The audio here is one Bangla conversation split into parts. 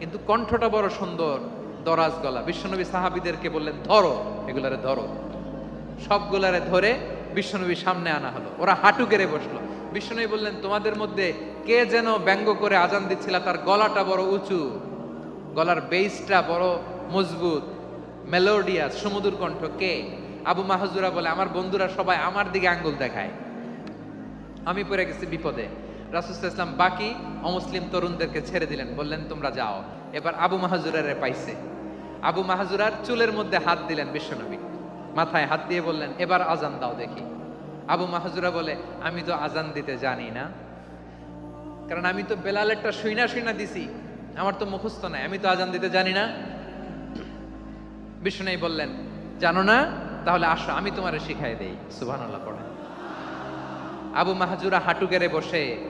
কিন্তু কণ্ঠটা বড় সুন্দর, দরাজ গলা। বিশ্বনবী সাহাবিদেরকে বললেন, ধরো। এগুলারে ধরো। সবগুলারে ধরে বিশ্বনবীর সামনে আনা হলো। ওরা হাঁটু গেড়ে বসল। বিশ্বনবী বললেন, তোমাদের মধ্যে কে যেন ব্যঙ্গ করে আজান দিচ্ছিল? তার গলাটা বড় উঁচু। গলার বেসটা বড় মজবুত মেলোডিয়াস সমুদ্র কণ্ঠ। কে? আবু মাহজুরা বলে, আমার বন্ধুরা সবাই আমার দিকে আঙ্গুল দেখায়। আমি পড়ে গেছি বিপদে। রাসুল ইসলাম বাকি অমুসলিম তরুণদেরকে ছেড়ে দিলেন, বললেন, তোমরা যাও। এবার আবু মাহাজুরারে পাইছে। আবু মাহাজুরার চুলের মধ্যে হাত দিলেন বিশ্বনবী। মাথায় হাত দিয়ে বললেন, এবার আজান দাও দেখি। আবু মাহাজুরা বলে, আমি তো আজান দিতে জানি না। কারণ আমি তো বেলালেরটা শুইনা শুইনা দিছি। আমার তো মুখস্থ নাই। আমি তো আজান দিতে জানি না। বিষ্ণু বললেন, জানো না? তাহলে আসো, আমি তোমারে শিখাই দেই। পড়ে। আবু মাহাজুরা হাঁটু গেড়ে বসে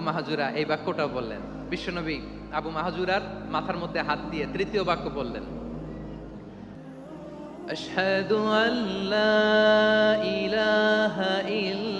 মাহাজুরা এই বাক্যটাও বললেন বিশ্বনবী আবু মাহাজুরার মাথার মধ্যে হাত দিয়ে তৃতীয় বাক্য বললেন أشهد أن لا إله إلا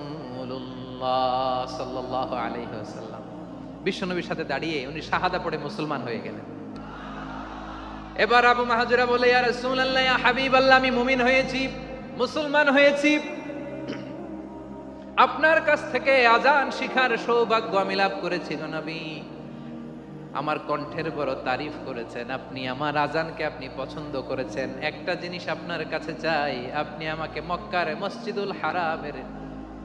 সাল্লাল্লাহু আলাইহি ওয়াসাল্লাম। বিশ্বনবীর সাথে দাঁড়িয়ে উনি শাহাদা পড়ে মুসলমান হয়ে গেলেন। এবার আবু মাহাজুরা বলে, ইয়া রাসূলুল্লাহ, ইয়া হাবিবাল্লাহ, আমি মুমিন হয়েছি, মুসলমান হয়েছি। আপনার কাছ থেকে আজান শিখার সৌভাগ্য আমি লাভ করেছি নবী। আমার কণ্ঠের বড় তারিফ করেছেন। আপনি আমার আজানকে আপনি পছন্দ করেছেন। একটা জিনিস আপনার কাছে চাই। আপনি আমাকে মক্কার মসজিদুল হারামের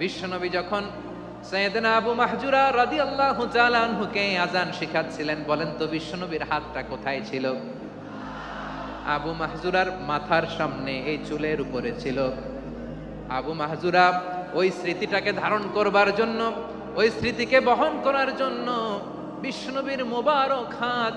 বিশ্বনবী যখন সৈয়দনা আবু মাহজুরা রাদি আল্লাহ আনহুকে আজান শিখাচ্ছিলেন, বলেন, তো বিশ্বনবীর হাতটা কোথায় ছিল? আবু মাহজুরার মাথার সামনে এই চুলের উপরে ছিল। আবু মাহজুরা ওই স্মৃতিটাকে ধারণ করবার জন্য, ওই স্মৃতিকে বহন করার জন্য বিষ্ণুবীর মোবারক হাত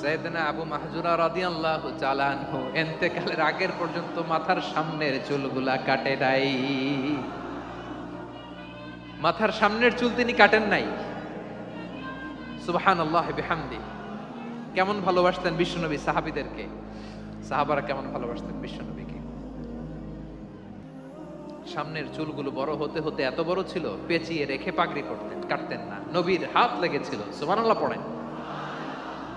সৈয়দনা আবু মাহজুরা রাদিয়াল্লাহু আগের পর্যন্ত মাথার সামনের চুলগুলা কাটে নাই। মাথার সামনের চুল তিনি কাটেন নাই। বিহামদি। কেমন ভালোবাসতেন বিশ্বনবী সাহাবীদেরকে? সাহাবারা কেমন ভালোবাসতেন বিশ্বনবীকে? সামনের চুলগুলো বড় হতে হতে এত বড় ছিল, পেঁচিয়ে রেখে পাগড়ি করতেন কাটতেন না। নবীর হাত লেগেছিল, সুবহানাল্লাহ পড়েন।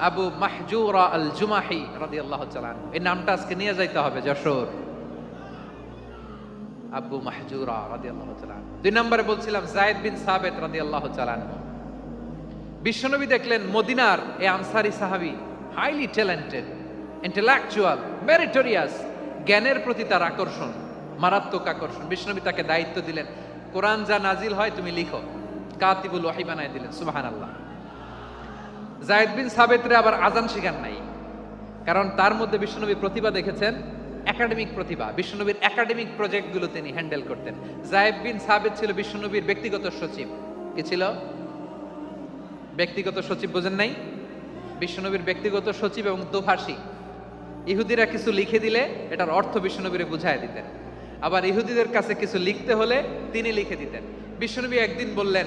আবু মাহজুরা আল জুমাহি রাদিয়াল্লাহু তাআলা আনহু। এই নামটা আজকে নিয়ে যাইতে হবে যশোর আবু মাহজুরা রাদিয়াল্লাহু আল্লাহ আনহু। দুই নম্বরে বলছিলাম, জায়েদ বিন সাবেত রাদিয়াল্লাহু তাআলা আনহু। বিশ্বনবী দেখলেন মদিনার এই আনসারি সাহাবি হাইলি ট্যালেন্টেড ইন্টেলেকচুয়াল মেরিটোরিয়াস জ্ঞানের প্রতি তার আকর্ষণ, মারাত্মক আকর্ষণ বিশ্বনবী তাকে দায়িত্ব দিলেন, কোরআন যা নাজিল হয় তুমি লিখো কাতিবুল ওয়াহি বানায় দিলেন, সুবহানাল্লাহ জায়েদ বিন সাবেতরে আবার আজান শিখান নাই। কারণ তার মধ্যে বিশ্বনবী প্রতিভা দেখেছেন, একাডেমিক প্রতিভা, বিশ্বনবীর একাডেমিক প্রজেক্টগুলো তিনি হ্যান্ডেল করতেন। জায়েদ বিন সাবেদ ছিল বিশ্বনবীর ব্যক্তিগত সচিব। কি ছিল? ব্যক্তিগত সচিব বোঝেন নাই? বিশ্বনবীর ব্যক্তিগত সচিব এবং দোভাষী। ইহুদিরা কিছু লিখে দিলে এটার অর্থ বিশ্বনবীরে বুঝায় দিতেন। আবার ইহুদিদের কাছে কিছু লিখতে হলে তিনি লিখে দিতেন। বিশ্বনবী একদিন বললেন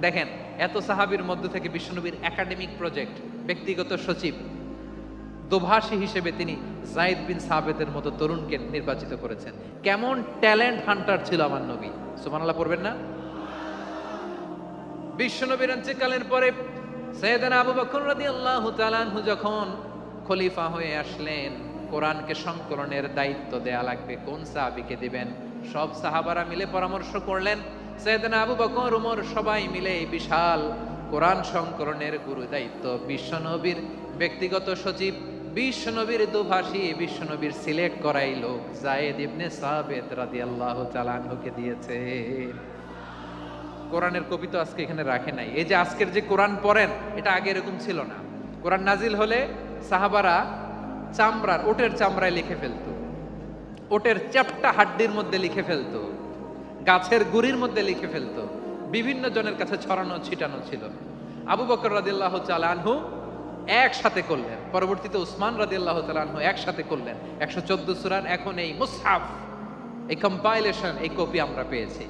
দেখেন, এত সাহাবীর মধ্য থেকে বিশ্বনবীর একাডেমিক প্রজেক্ট ব্যক্তিগত সচিব, দোভাষী হিসেবে তিনি জায়েদ বিন সাবেদের মতো তরুণকে নির্বাচিত করেছেন। কেমন ট্যালেন্ট হান্টার ছিল আমার নবী। সুবহানাল্লাহ পড়বেন না? বিশ্বনবীর অন্ত্যকালের পরে সৈয়দানা আবু বকর রাদিয়াল্লাহু তাআলা যখন খলিফা হয়ে আসলেন, কোরআনকে সংকলনের দায়িত্ব দেয়া লাগবে। কোন সাহাবীকে দিবেন? সব সাহাবারা মিলে পরামর্শ করলেন সৈয়দানা আবু বকর ওমর সবাই মিলে বিশাল কোরআন সংকলনের গুরু দায়িত্ব। বিশ্বনবীর ব্যক্তিগত সচিব বিশ্বনবীর দুভাষী বিশ্বনবীর সিলেক্ট করাই লোক। জায়েদ ইবনে সাবেদ রাদিয়াল্লাহু তাআলা আনহুকে দিয়েছে। কোরআনের কপি তো আজকে এখানে রাখে নাই। এই যে আজকের যে কোরআন পড়েন, এটা আগে এরকম ছিল না। কোরআন নাজিল হলে সাহাবারা চামড়ার, ওটের চামড়ায় লিখে ফেলতো। ওটের চ্যাপটা হাড্ডির মধ্যে লিখে ফেলতো। গাছের গুড়ির মধ্যে লিখে ফেলতো। বিভিন্ন জনের কাছে ছড়ানো, ছিটানো ছিল। আবু বকর রাদিল্লাহ আনহু একসাথে করলেন। পরবর্তীতে উসমান রাদিল্লাহ আনহু একসাথে করলেন। একশো চোদ্দ সুরান এখন এই মুসহাফ, এই কম্পাইলেশন এই কপি আমরা পেয়েছি।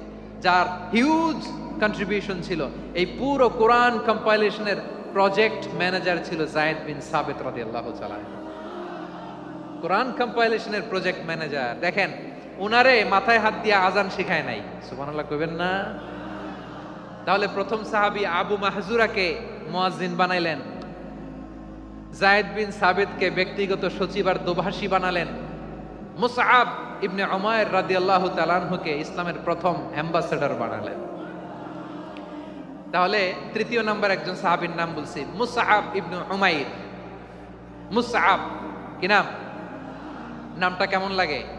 যার হিউজ কন্ট্রিবিউশন ছিল, এই পুরো কোরআন কম্পাইলেশনের প্রজেক্ট ম্যানেজার ছিল জায়েদ বিন সাবেত রাদিয়াল্লাহু তাআলা কোরআন কম্পাইলেশনের প্রজেক্ট ম্যানেজার দেখেন উনারে মাথায় হাত দিয়ে আজান শিখায় নাই। সুবহানাল্লাহ কইবেন না। তাহলে প্রথম সাহাবী আবু মাহজুরাকে মুয়াজ্জিন বানাইলেন। জায়েদ বিন সাবেদকে ব্যক্তিগত সচিব আর দোভাষী বানালেন। মুসআব ইবনে উমায়ের রাদিয়াল্লাহু তাআলাকে ইসলামের প্রথম অ্যাম্বাসেডর বানালেন। তাহলে তৃতীয় নাম্বার একজন সাহাবীর নাম বলছি মুসআব ইবনে উমাইর। মুসআব কি নাম? নামটা কেমন লাগে?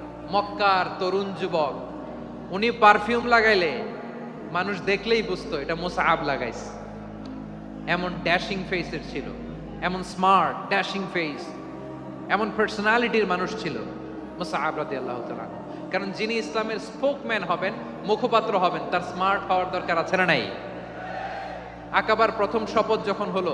মক্কার তরুণ যুবক, উনি পারফিউম লাগাইলে মানুষ দেখলেই বুঝতো এটা মুসাহাব লাগাইছে। এমন ড্যাশিং ফেসের ছিল, এমন স্মার্ট ড্যাশিং ফেস এমন পার্সোনালিটির মানুষ ছিল মুসাহাব রাদি আল্লাহ কারণ যিনি ইসলামের স্পোকম্যান হবেন, মুখপাত্র হবেন, তার স্মার্ট হওয়ার দরকার আছে না নাই? আকাবার প্রথম শপথ যখন হলো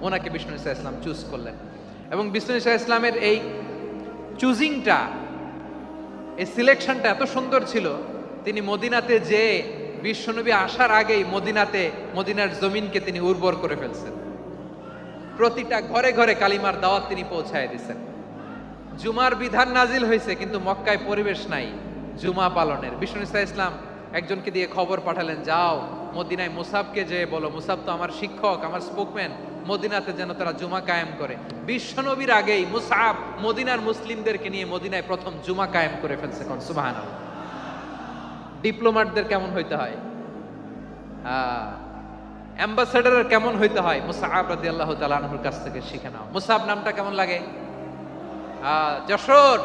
ওনাকে বিষ্ণু ইসা ইসলাম চুজ করলেন। এবং বিষ্ণু ইসা ইসলামের এই চুজিংটা, এই সিলেকশনটা এত সুন্দর ছিল, তিনি মদিনাতে যে বিশ্বনবী আসার আগেই মদিনাতে, মদিনার জমিনকে তিনি উর্বর করে ফেলছেন। প্রতিটা ঘরে ঘরে কালিমার দাওয়াত তিনি পৌঁছায় দিচ্ছেন জুমার বিধান নাজিল হয়েছে, কিন্তু মক্কায় পরিবেশ নাই, জুমা পালনের। বিষ্ণু ইসা ইসলাম একজনকে দিয়ে খবর পাঠালেন, যাও, মদিনায় মুসাবকে যে বলো, মুসাব তো আমার শিক্ষক, আমার স্পোকম্যান মদিনাতে যেন তারা জুমা কায়েম করে। বিশ্বনবীর আগেই মুসাব মদিনার মুসলিমদেরকে নিয়ে মদিনায় প্রথম জুমা কায়েম করে ফেলছে কোন সুবাহান ডিপ্লোমাটদের কেমন হইতে হয়? অ্যাম্বাসেডারের কেমন হইতে হয়? মুসাহাব রাদি আল্লাহ তালাহুর কাছ থেকে শিখে নাও। মুসাহাব নামটা কেমন লাগে? যশোর,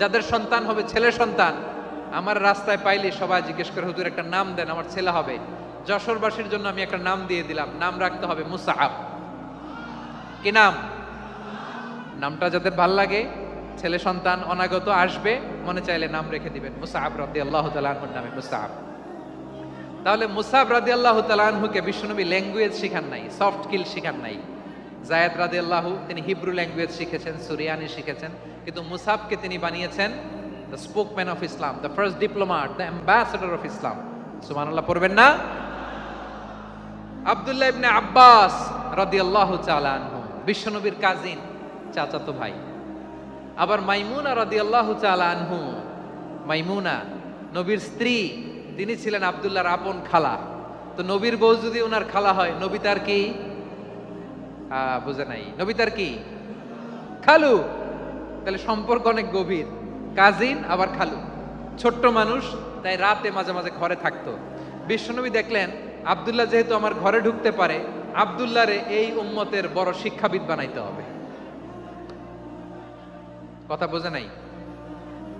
যাদের সন্তান হবে, ছেলে সন্তান আমার রাস্তায় পাইলে সবাই জিজ্ঞেস করে, হুজুর, একটা নাম দেন, আমার ছেলে হবে। যশোরবাসীর জন্য আমি একটা নাম দিয়ে দিলাম। নাম রাখতে হবে মুসাহাব কি নাম? নামটা যাদের ভালো লাগে, ছেলে সন্তান অনাগত আসবে, মনে চাইলে নাম রেখে দিবেন। মুসাহাব রাদি আল্লাহ তালাহুর নামে মুসাহাব তাহলে মুসাব রাদি আল্লাহ তালাহুকে বিশ্বনবী ল্যাঙ্গুয়েজ শিখান নাই, সফট স্কিল শিখান নাই। জায়দ রাদি আল্লাহ তিনি হিব্রু ল্যাঙ্গুয়েজ শিখেছেন, সুরিয়ানি শিখেছেন, কিন্তু মুসাবকে তিনি বানিয়েছেন the spokesman of Islam the first diplomat the ambassador of Islam সুমান পড়বেন না আবদুল্লাহ ইবনে আব্বাস রাদি আল্লাহ চালানহু বিশ্বনবীর কাজিন চাচাতো ভাই আবার মাইমুনা রাদি আল্লাহ চালানহু মাইমুনা নবীর স্ত্রী তিনি ছিলেন আবদুল্লাহর আপন খালা তো নবীর বউ যদি ওনার খালা হয় নবী তার কি বুঝে নাই নবী তার কি খালু তাহলে সম্পর্ক অনেক গভীর। কাজিন, আবার খালু। ছোট্ট মানুষ, তাই রাতে মাঝে মাঝে ঘরে থাকতো। বিশ্বনবী দেখলেন, আবদুল্লাহ যেহেতু আমার ঘরে ঢুকতে পারে, আবদুল্লাহরে এই উম্মতের বড় শিক্ষাবিদ বানাইতে হবে। কথা বোঝে নাই?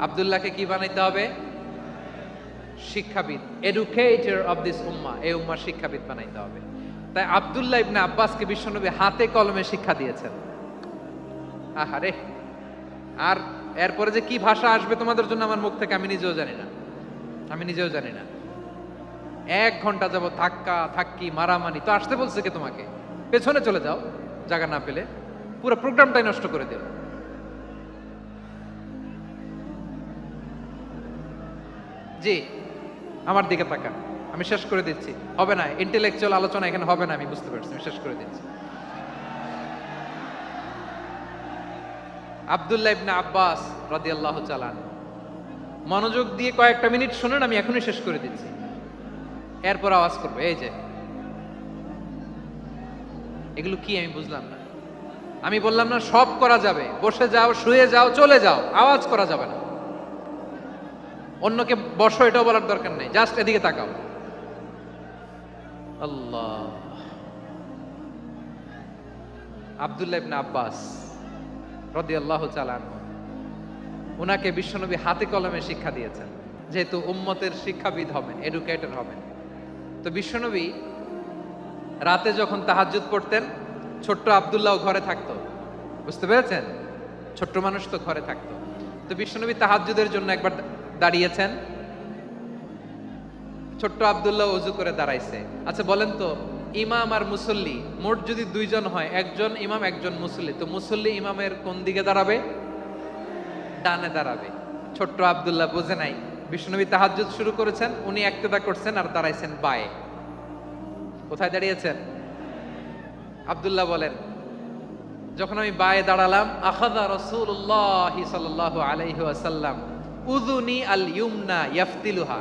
আবদুল্লাহকে কি বানাইতে হবে? শিক্ষাবিদ। এডুকেটর অফ দিস উম্মা, এই উম্মার শিক্ষাবিদ বানাইতে হবে। তাই আবদুল্লাহ ইবনে আব্বাসকে বিশ্বনবী হাতে কলমে শিক্ষা দিয়েছেন। আহারে! আর এরপরে যে কি ভাষা আসবে তোমাদের জন্য আমার মুখ থেকে আমি নিজেও জানি না। আমি নিজেও জানি না। এক ঘণ্টা যাব ধাক্কা থাক্কি মারামারি, তো আসতে বলছে কে তোমাকে? পেছনে চলে যাও, জায়গা না পেলে। পুরো প্রোগ্রামটাই নষ্ট করে দিল জি, আমার দিকে তাকান। আমি শেষ করে দিচ্ছি। হবে না ইন্টেলেকচুয়াল আলোচনা এখানে হবে না, আমি বুঝতে পারছি, আমি শেষ করে দিচ্ছি। আবদুল্লাহ ইবনে আব্বাস রাদিয়াল্লাহু চালান মনোযোগ দিয়ে কয়েকটা মিনিট শুনুন, আমি এখনই শেষ করে দিচ্ছি। এরপর আওয়াজ করব, এই যে। এগুলো কি আমি বুঝলাম না। আমি বললাম না, সব করা যাবে। বসে যাও, শুয়ে যাও, চলে যাও, আওয়াজ করা যাবে না। অন্যকে বসো, এটাও বলার দরকার নেই। জাস্ট এদিকে তাকাও। আল্লাহ। আবদুল্লাহ ইবনে আব্বাস। রাদিয়াল্লাহু তাআলা আনহু। ওনাকে বিশ্বনবী হাতে কলমে শিক্ষা দিয়েছেন, যেহেতু উম্মতের শিক্ষাবিদ হবেন এডুকেটর হবেন। তো বিশ্বনবী রাতে যখন তাহাজ্জুদ পড়তেন, ছোট্ট আবদুল্লাহ ঘরে থাকতো। বুঝতে পেরেছেন? ছোট্ট মানুষ তো ঘরে থাকতো। তো বিশ্বনবী তাহাজ্জুদের জন্য একবার দাঁড়িয়েছেন। ছোট্ট আবদুল্লাহ অজু করে দাঁড়াইছে। আচ্ছা বলেন তো ইমাম আর মুসল্লি, মোট যদি দুইজন হয়, একজন ইমাম, একজন মুসল্লি, তো মুসল্লি ইমামের কোন দিকে দাঁড়াবে? ডানে দাঁড়াবে। ছোট্ট আবদুল্লাহ বুঝে নাই। বিষ্ণুনবী তাহাজ্জুদ শুরু করেছেন, উনি একতেদা করছেন আর দাঁড়াইছেন বায়ে। কোথায় দাঁড়িয়েছেন? আবদুল্লাহ বলেন, যখন আমি বায়ে দাঁড়ালাম আখাদা রসুল্লাহ সাল্লাহ আলাইহি আসাল্লাম উদুনি আল ইউমনা ইয়াফতিলুহা।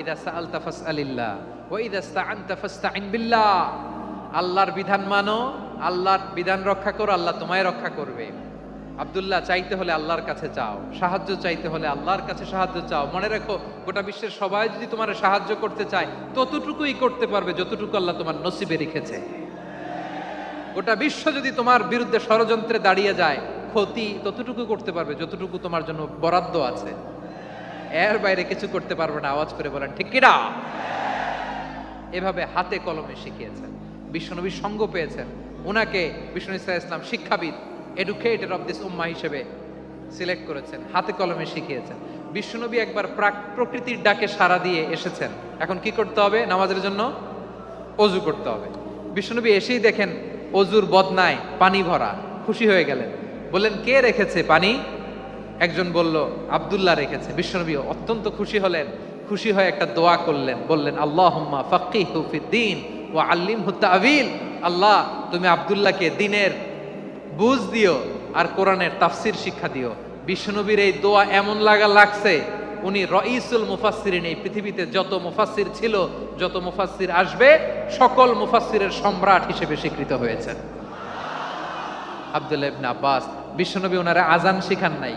ইদা সাআলতা ফাসআলিল্লাহ ওয়া ইদা ইসতাআনতা ফাসতাইন বিল্লাহ আল্লাহর বিধান মানো, আল্লাহর বিধান রক্ষা করো, আল্লাহ তোমায় রক্ষা করবে। আব্দুল্লাহ, চাইতে হলে আল্লাহর কাছে চাও সাহায্য চাইতে হলে আল্লাহর কাছে সাহায্য চাও। মনে রাখো, গোটা বিশ্বের সবাই যদি তোমার সাহায্য করতে চায়, ততটুকুই করতে পারবে যতটুকু আল্লাহ তোমার নসিবে রেখেছে। গোটা বিশ্ব যদি তোমার বিরুদ্ধে ষড়যন্ত্রে দাঁড়িয়ে যায়, ক্ষতি ততটুকু করতে পারবে যতটুকু তোমার জন্য বরাদ্দ আছে। এর বাইরে কিছু করতে পারবে না, আওয়াজ করে বলেন, ঠিক কিনা? এভাবে হাতে কলমে শিখিয়েছেন, বিশ্বনবী সঙ্গ পেয়েছেন। ওনাকে বিষ্ণু ইসা ইসলাম শিক্ষাবিদ এডুকেটেড অফ দিস উম্মা হিসেবে সিলেক্ট করেছেন, হাতে কলমে শিখিয়েছেন। বিশ্বনবী একবার প্রাক- প্রকৃতির ডাকে সাড়া দিয়ে এসেছেন। এখন কি করতে হবে? নামাজের জন্য অজু করতে হবে। বিশ্বনবী এসেই দেখেন অজুর বদনায় পানি ভরা, খুশি হয়ে গেলেন। বললেন, কে রেখেছে পানি? একজন বলল, আব্দুল্লাহ রেখেছে। বিশ্বনবী অত্যন্ত খুশি হলেন। খুশি হয়ে একটা দোয়া করলেন, বললেন, আল্লাহুম্মা ফাক্কিহু ফিদ্দিন ওয়া আল্লিমহু তাবিল। আল্লাহ, তুমি আব্দুল্লাহকে দিনের বুঝ দিও আর কোরআনের তাফসির শিক্ষা দিও। বিশ্বনবীর এই দোয়া এমন লাগা লাগছে, উনি রইসুল মুফাসসিরিন, এই পৃথিবীতে যত মুফাসসির ছিল, যত মুফাসসির আসবে, সকল মুফাসসিরের সম্রাট হিসেবে স্বীকৃত হয়েছেন। আব্দুল্লাহ আব্বাস, বিশ্বনবী ওনারা আজান শিখান নাই।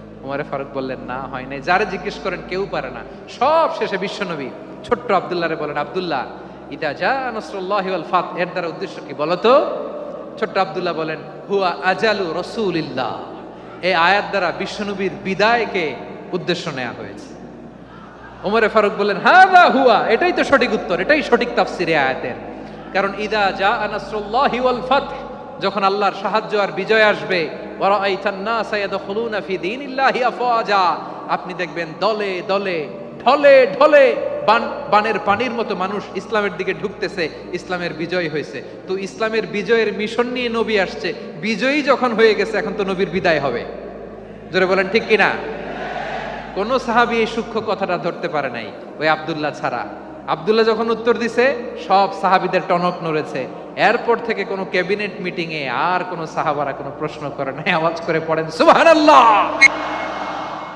ওমরে ফারুক বললেন, না, হয় নাই। যারা জিজ্ঞেস করেন, কেউ পারে না। সব শেষে বিশ্বনবী ছোট্ট আবদুল্লাহরে বলেন, আবদুল্লাহ, ইদা যা নসরুল্লাহ ফাত। এর দ্বারা উদ্দেশ্য কি বলতো? ছোট্ট আবদুল্লাহ বলেন, হুয়া আজালু রসুলিল্লাহ। এই আয়াত দ্বারা বিশ্বনবীর বিদায়কে উদ্দেশ্য নেওয়া হয়েছে। উমরে ফারুক বললেন হ্যাঁ হুয়া। এটাই তো সঠিক উত্তর, এটাই সঠিক তাফসির আয়াতের। কারণ, ইদা যা নাসরুল্লাহি ওয়াল ফাতহ যখন আল্লাহর সাহায্য আর বিজয় আসবে আপনি দেখবেন দলে দলে, ঢলে ঢলে বান, বানের পানির মতো মানুষ ইসলামের দিকে ঢুকতেছে, ইসলামের বিজয় হয়েছে। তো ইসলামের বিজয়ের মিশন নিয়ে নবী আসছে। বিজয়ী যখন হয়ে গেছে, এখন তো নবীর বিদায় হবে। জোরে বলেন ঠিক কিনা? কোন সাহাবি এই সূক্ষ্ম কথাটা ধরতে পারে নাই, ওই আবদুল্লাহ ছাড়া। আব্দুল্লাহ যখন উত্তর দিছে, সব সাহাবিদের টনক নড়েছে। এরপর থেকে কোনো ক্যাবিনেট মিটিং এ আর কোনো সাহাবারা কোনো প্রশ্ন করে নাই, আওয়াজ করে পড়েন, সুবহানাল্লাহ!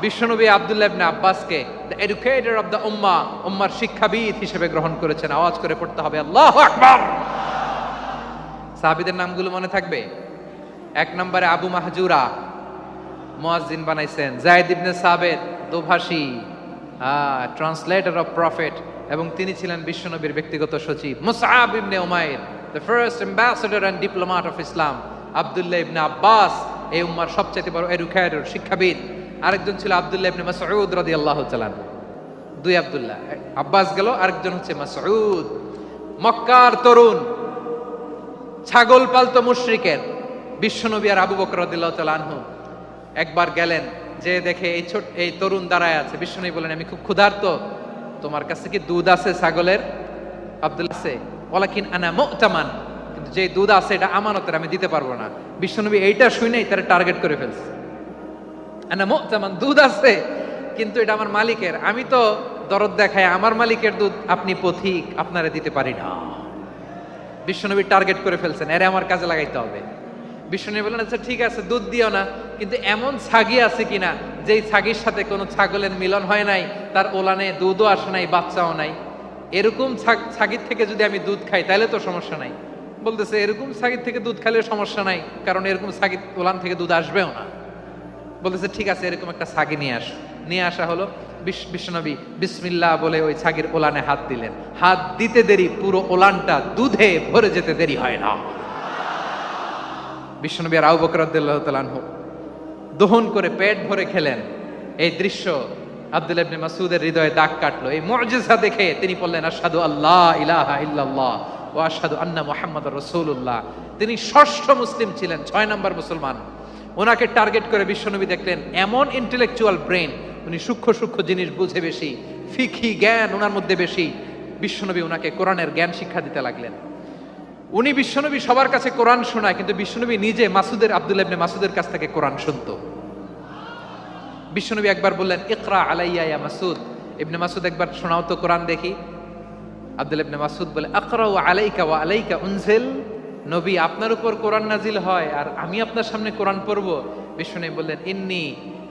বিশ্বনবী Abdullah ibn আব্বাসকে the educator of the ummah উম্মার শিক্ষাবিদ হিসেবে গ্রহণ করেছেন, আওয়াজ করে পড়তে হবে, আল্লাহু আকবার! সাহাবিদের নামগুলো মনে থাকবে? এক নম্বরে আবু মাহজুরা, মুয়াজ্জিন বানাইছেন, জায়েদ ইবনে সাবেদ দোভাষী ট্রান্সলেটর অফ প্রফেট এবং তিনি ছিলেন বিশ্বনবীর ব্যক্তিগত সচিব, মুসআব ইবনে Umair. The first ambassador and diplomat of Islam Abdullah ইবনে আব্বাস এই উম্মার সবচেয়ে বড় এডুকেটর শিক্ষাবিদ। আরেকজন ছিল আব্দুল্লাহ ইবনে মাসউদ রাদিয়াল্লাহু তাআলা দুই আব্দুল্লাহ। আব্বাস গেল, আরেকজন হচ্ছে মাসউদ। মক্কার তরুণ, ছাগল পালতো মুশরিকের, বিশ্বনবী আর আবু বকর রাদিয়াল্লাহু তাআলা একবার গেলেন, যে দেখে এই ছোট, এই তরুণ দাঁড়ায় আছে। বিশ্বনবী বলেন, আমি খুব ক্ষুধার্ত। তোমার কাছে কি দুধ আছে ছাগলের? আব্দুল আছে। ওলাকিন আনা মুতামান। কিন্তু যে দুধ আছে, এটা আমানতের, আমি দিতে পারব না। বিশ্বনবী এইটা শুনেই তারা টার্গেট করে ফেলছে। আনা মুতামান, দুধ আছে, কিন্তু এটা আমার মালিকের। আমি তো দরদ দেখায় আমার মালিকের দুধ আপনি পথিক, আপনারে দিতে পারি না। বিশ্বনবী টার্গেট করে ফেলছেন, এরে আমার কাজে লাগাইতে হবে। বিশ্বনবী বললেন আচ্ছা ঠিক আছে, দুধ দিও না, কিন্তু এমন ছাগি আছে কিনা, যেই ছাগির সাথে কোনো ছাগলের মিলন হয় নাই, তার ওলানে দুধও আসে নাই, বাচ্চাও নাই। এরকম ছাগ- ছাগির থেকে যদি আমি দুধ খাই, তাহলে তো সমস্যা নাই। বলতেছে, এরকম ছাগির থেকে দুধ খাইলে সমস্যা নাই, কারণ এরকম ছাগির ওলান থেকে দুধ আসবেও না। বলতেছে, ঠিক আছে, এরকম একটা ছাগি নিয়ে আস। নিয়ে আসা হলো বিশ- বিশ্বনবী বিসমিল্লাহ বলে ওই ছাগির ওলানে হাত দিলেন। হাত দিতে দেরি, পুরো ওলানটা দুধে ভরে যেতে দেরি হয় না। বিশ্বনবী আর রাদিয়াল্লাহু তাআলা দহন করে পেট ভরে খেলেন। এই দৃশ্য আব্দুল ইবনে মাসুদের হৃদয়ে দাগ কাটলো। এই মুজিজা দেখে তিনি বললেন, আশহাদু আল্লাহ ইলাহা ইল্লাল্লাহ ও আশহাদু আন্না মুহাম্মাদুর রাসূলুল্লাহ। তিনি ষষ্ঠ মুসলিম ছিলেন, ছয় নম্বর মুসলমান। ওনাকে টার্গেট করে বিশ্বনবী দেখলেন, এমন ইন্টেলেকচুয়াল ব্রেন উনি সূক্ষ্ম সূক্ষ্ম জিনিস বুঝে বেশি ফিকি জ্ঞান ওনার মধ্যে বেশি। বিশ্বনবী ওনাকে কোরআনের জ্ঞান শিক্ষা দিতে লাগলেন। উনি বিশ্বনবী সবার কাছে কোরআন শোনায়, কিন্তু বিশ্বনবী নিজে মাসুদের আব্দুল ইবনে মাসুদের কাছ থেকে কোরআন শুনতো। বিশ্বনবী একবার বললেন, ইকরা আলাইয়া ইয়া মাসুদ। ইবনে মাসুদ একবার, শোনাও তো কোরআন দেখি। আব্দুল ইবনে মাসুদ বলে আকরা ওয়া আলাইকা ওয়া আলাইকা উনজিল। নবী, আপনার উপর কোরআন নাজিল হয় আর আমি আপনার সামনে কোরআন পড়ব। বিশ্বনবী বললেন, ইন্নি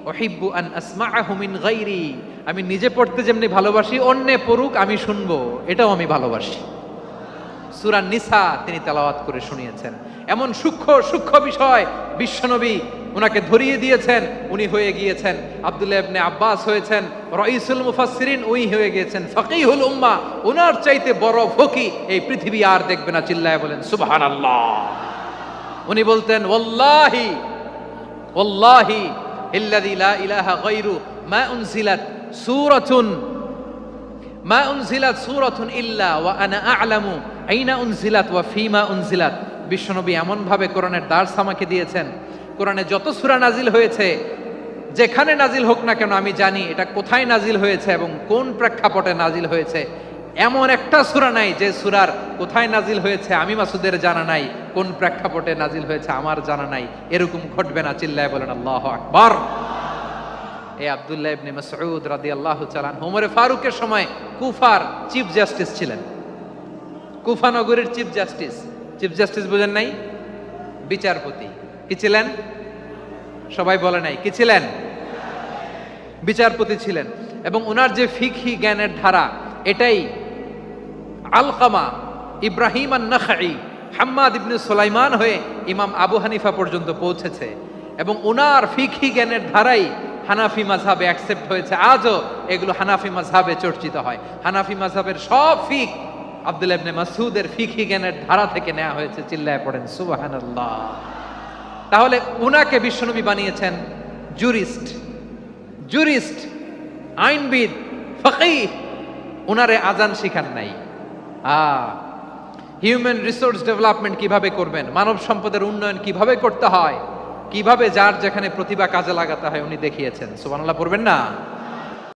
ওহিব্বু আন আসমাআহু মিন গায়রি। আমি নিজে পড়তে যেমনি ভালোবাসি, অন্যে পড়ুক, আমি শুনব। এটাও আমি ভালোবাসি। সুরা নিসা তিনি তেলাওয়াত করে শুনিয়েছেন। এমন সূক্ষ্ম সূক্ষ্ম বিষয় বিশ্বনবী ওনাকে ধরিয়ে দিয়েছেন, উনি হয়ে গিয়েছেন। আব্দুল্লাহ আব্বাস হয়েছেন, রইসুল মুফাসসিরিন উই হয়ে গিয়েছেন, ফকিহুল উম্মা। ওনার চাইতে বড় ফকি এই পৃথিবী আর দেখবে না, চিল্লায় বলেন, সুবহানাল্লাহ। উনি বলতেন ওল্লাহি ওল্লাহি ইল্লাযী লা ইলাহা গায়রু, মা উনজিলাত সূরাতুন, মা উনজিলাত সূরাতুন ইল্লা ওয়া আনা আ'লামু, আইনা উনজিলাত ওয়া ফিমা উনজিলাত। বিশ্বনবী এমন ভাবে কোরআনের দার্স আমাকে দিয়েছেন কোরআনে যত সুরা নাজিল হয়েছে, যেখানে নাজিল হোক না কেন আমি জানি এটা কোথায় নাজিল হয়েছে এবং কোন প্রেক্ষাপটে নাজিল হয়েছে। এমন একটা সূরা নাই যে সুরার কোথায় নাজিল হয়েছে আমি মাসুদের জানা নাই, কোন প্রেক্ষাপটে নাজিল হয়েছে আমার জানা নাই, এরকম ঘটবে না চিল্লায় বলেন, আল্লাহু আকবার। এই আব্দুল্লাহ ইবনে মাসউদ রাদিয়াল্লাহু তাআলা ওমরে ফারুকের সময় কুফার চিফ জাস্টিস ছিলেন। কুফা নগরীর চিফ জাস্টিস। চিফ জাস্টিস বুঝেন নাই? বিচারপতি। কি ছিলেন? সবাই বলে নাই, কি ছিলেন? বিচারপতি ছিলেন। এবং ওনার যে ফিকহি জ্ঞানের ধারা, এটাই আলকামা ইব্রাহিম আন নাখাই হাম্মাদ ইবনে সুলাইমান হয়ে ইমাম আবু হানিফা পর্যন্ত পৌঁছেছে। এবং ওনার ফিকহি জ্ঞানের ধারাই হানাফি মাঝহাবে অ্যাকসেপ্ট হয়েছে। আজও এগুলো হানাফি মাঝহাবে চর্চিত হয়। হানাফি মাঝহাবের সব ফিক আব্দুল ইবনে মাসুদের ফিকহি জ্ঞানের ধারা থেকে নেওয়া হয়েছে। চিল্লায় পড়েন, সুবহানাল্লাহ। তাহলে উনাকে বিশ্বনবী বানিয়েছেন জুরিস্ট। জুরিস্ট, আইনবিদ ফকি উনারে আজান শিখান নাই। আ, হিউম্যান রিসোর্স ডেভেলপমেন্ট কীভাবে করবেন, মানব সম্পদের উন্নয়ন কীভাবে করতে হয়, কীভাবে যার যেখানে প্রতিভা কাজে লাগাতে হয় উনি দেখিয়েছেন। সুবহানাল্লাহ, পড়বেন না?